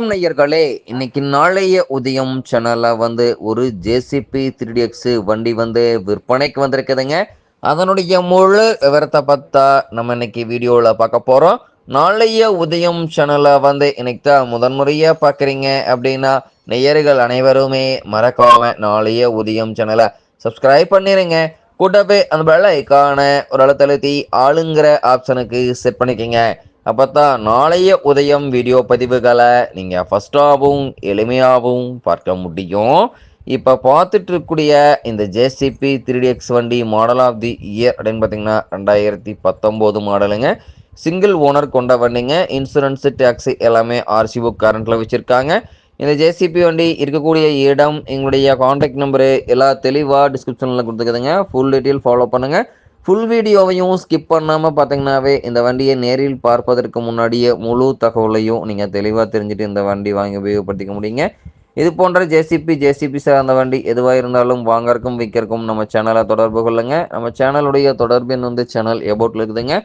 நேயர்களே இன்னைக்கு நாளைய உதயம் சேனல்ல வந்து ஒரு ஜேசிபி த்ரீ வண்டி வந்து விற்பனைக்கு வந்திருக்குதுங்க. அதனுடைய முழு விவரத்தை பார்த்தா நம்ம இன்னைக்கு வீடியோவில் பார்க்க போகிறோம் நாளைய உதயம் சேனலை வந்து இன்னைக்கு தான் முதன்முறையாக பார்க்குறீங்க அப்படின்னா நேயர்கள் அனைவருமே மறக்காம நாளைய உதயம் சேனலை சப்ஸ்கிரைப் பண்ணிடுங்க கூட்டப்பே அந்த பெல் ஐக்கான ஒரு அழுத்தழுத்தி ஆளுங்கிற ஆப்ஷனுக்கு செட் பண்ணிக்கோங்க. அப்போ தான் நாளைய உதயம் வீடியோ பதிவுகளை நீங்கள் ஃபஸ்ட்டாகவும் எளிமையாகவும் பார்க்க முடியும். இப்போ பார்த்துட்டு இருக்கக்கூடிய இந்த ஜேசிபி த்ரீ எக்ஸ் வண்டி மாடல் ஆஃப் தி இயர் அப்படின்னு பார்த்தீங்கன்னா ரெண்டாயிரத்தி பத்தொம்போது மாடலுங்க. சிங்கிள் ஓனர் கொண்ட வண்டிங்க. இன்சூரன்ஸு டேக்ஸி எல்லாமே ஆர்சி புக் கரண்ட்டில் வச்சுருக்காங்க. இந்த ஜேசிபி வண்டி இருக்கக்கூடிய இடம் எங்களுடைய காண்டாக்ட் நம்பரு எல்லா தெளிவாக டிஸ்கிரிப்ஷனில் கொடுத்துக்குதுங்க. ஃபுல் டீட்டெயில் ஃபாலோ பண்ணுங்கள் ஃபுல் வீடியோவையும் ஸ்கிப் பண்ணாமல் பார்த்தீங்கன்னாவே இந்த வண்டியை நேரில் பார்ப்பதற்கு முன்னாடியே முழு தகவலையும் நீங்கள் தெளிவாக தெரிஞ்சுட்டு இந்த வண்டி வாங்கி உபயோகப்படுத்திக்க முடியுங்க. இது போன்ற ஜேசிபி ஜேசிபி சார்ந்த வண்டி எதுவாக இருந்தாலும் வாங்கறக்கும் விற்கிறக்கும் நம்ம சேனலை தொடர்பு கொள்ளுங்க. நம்ம சேனலுடைய தொடர்பின் வந்து சேனல் எபோட்டில் இருக்குதுங்க.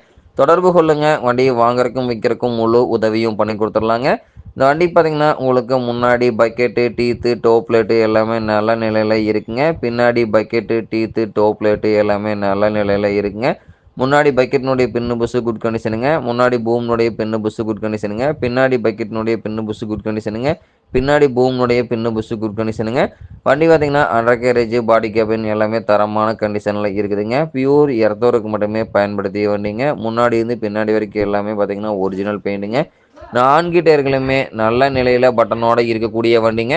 தொடர்பு கொள்ளுங்க. வண்டியை வாங்கறக்கும் விற்கிறக்கும் முழு உதவியும் பண்ணி கொடுத்துடலாங்க. இந்த வண்டி பார்த்தீங்கன்னா உங்களுக்கு முன்னாடி பக்கெட்டு டீத்து டோ பிளேட்டு எல்லாமே நல்ல நிலையில் இருக்குங்க. பின்னாடி பக்கெட்டு டீத்து டோப் பிளேட்டு எல்லாமே நல்ல நிலையில் இருக்குங்க. முன்னாடி பக்கெட்னுடைய பின்னு புஸ்ஸு குட் கண்டிஷனுங்க முன்னாடி பூம்னுடைய பின்னு புஸ்ஸு குட் கண்டிஷனுங்க பின்னாடி பக்கெட்னுடைய பின்னு புஸ்ஸு குட் கண்டிஷனுங்க பின்னாடி பூம்னுடைய பின்னு புஸ்ஸு குட் கண்டிஷனுங்க வண்டி பார்த்தீங்கன்னா அண்டர் கேரேஜ் பாடி கேபின் எல்லாமே தரமான கண்டிஷனில் இருக்குதுங்க. பியூர் இரத்தோருக்கு மட்டுமே பயன்படுத்திய வண்டிங்க. முன்னாடி இருந்து பின்னாடி வரைக்கும் எல்லாமே பார்த்தீங்கன்னா ஒரிஜினல் பெயிண்ட்டுங்க நான்கு டயர்களுமே நல்ல நிலையில் பட்டனோடு இருக்கக்கூடிய வண்டிங்க.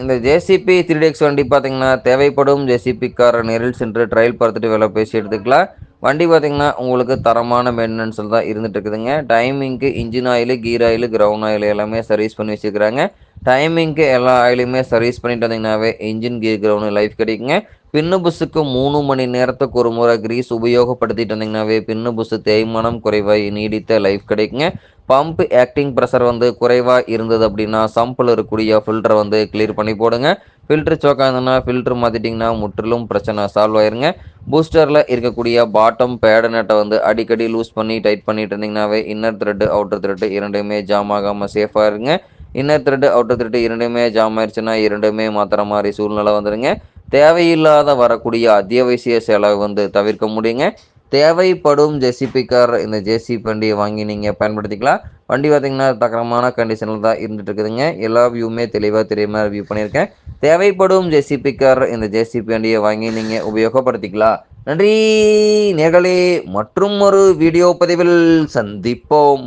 இந்த ஜேசிபி த்ரீ டேக்ஸ் வண்டி பார்த்தீங்கன்னா தேவைப்படும். ஜேசிபிக்கார நேரில் சென்று ட்ரையல் பார்த்துட்டு வேலை பேசி எடுத்துக்கலாம் வண்டி பார்த்திங்கன்னா உங்களுக்கு தரமான மெயின்டெனன்ஸில் தான் இருந்துட்டு இருக்குதுங்க. டைமிங்க்கு engine oil gear oil ground oil எல்லாமே சர்வீஸ் பண்ணி வச்சுக்கிறாங்க டைமிங்க்கு எல்லா ஆயிலுமே சர்வீஸ் பண்ணிட்டு வந்தீங்கன்னாவே இன்ஜின் கீர் கிரவுண்ட் லைஃப் கிடைக்குங்க. பின்னு புஸ்ஸுக்கு மூணு மணி நேரத்துக்கு ஒரு முறை கிரீஸ் உபயோகப்படுத்திட்டு வந்தீங்கன்னாவே பின்னு புஸ்ஸு தேய்மானம் குறைவாய் நீடித்த லைஃப் கிடைக்குங்க. பம்ப் ஆக்டிங் ப்ரெஷர் வந்து குறைவாக இருந்தது அப்படின்னா சம்பில் இருக்கக்கூடிய ஃபில்டரை வந்து கிளியர் பண்ணி போடுங்க. ஃபில்டர் சோக்காக இருந்ததுன்னா ஃபில்டர் மாற்றிட்டிங்கன்னா முற்றிலும் பிரச்சனை சால்வ் ஆயிருங்க. பூஸ்டரில் இருக்கக்கூடிய பாட்டம் பேடு வந்து அடிக்கடி லூஸ் பண்ணி டைட் பண்ணிட்டு இருந்தீங்கன்னாவே இன்னர் த்ரெட்டு அவுட்டர் த்ரெட்டு இரண்டுமே ஜாம் ஆகாமல் சேஃபாக இருங்க. இன்னர் த்ரெட்டு அவுட்டர் த்ரெட்டு இரண்டுமே ஜாம் ஆயிடுச்சுன்னா இரண்டுமே மாத்திர மாதிரி சூழ்நிலை வந்துடுங்க தேவையில்லாத வரக்கூடிய அத்தியாவசிய செலவு வந்து தவிர்க்க முடியுங்க. தேவைப்படும் ஜேசிபி கார் இந்த ஜேசிபி வண்டியை வாங்கி நீங்கள் பயன்படுத்திக்கலாம். வண்டி பார்த்தீங்கன்னா தக்கரமான கண்டிஷனில் தான் இருந்துட்டு இருக்குதுங்க எல்லா வியூவுமே தெளிவாக தெரியாம வியூ பண்ணியிருக்கேன். தேவைப்படும் ஜேசிபி கார் இந்த ஜேசிபி வண்டியை வாங்கி நீங்கள் உபயோகப்படுத்திக்கலாம். நன்றி நேர்களே. மற்றும் ஒரு வீடியோ பதிவில் சந்திப்போம்.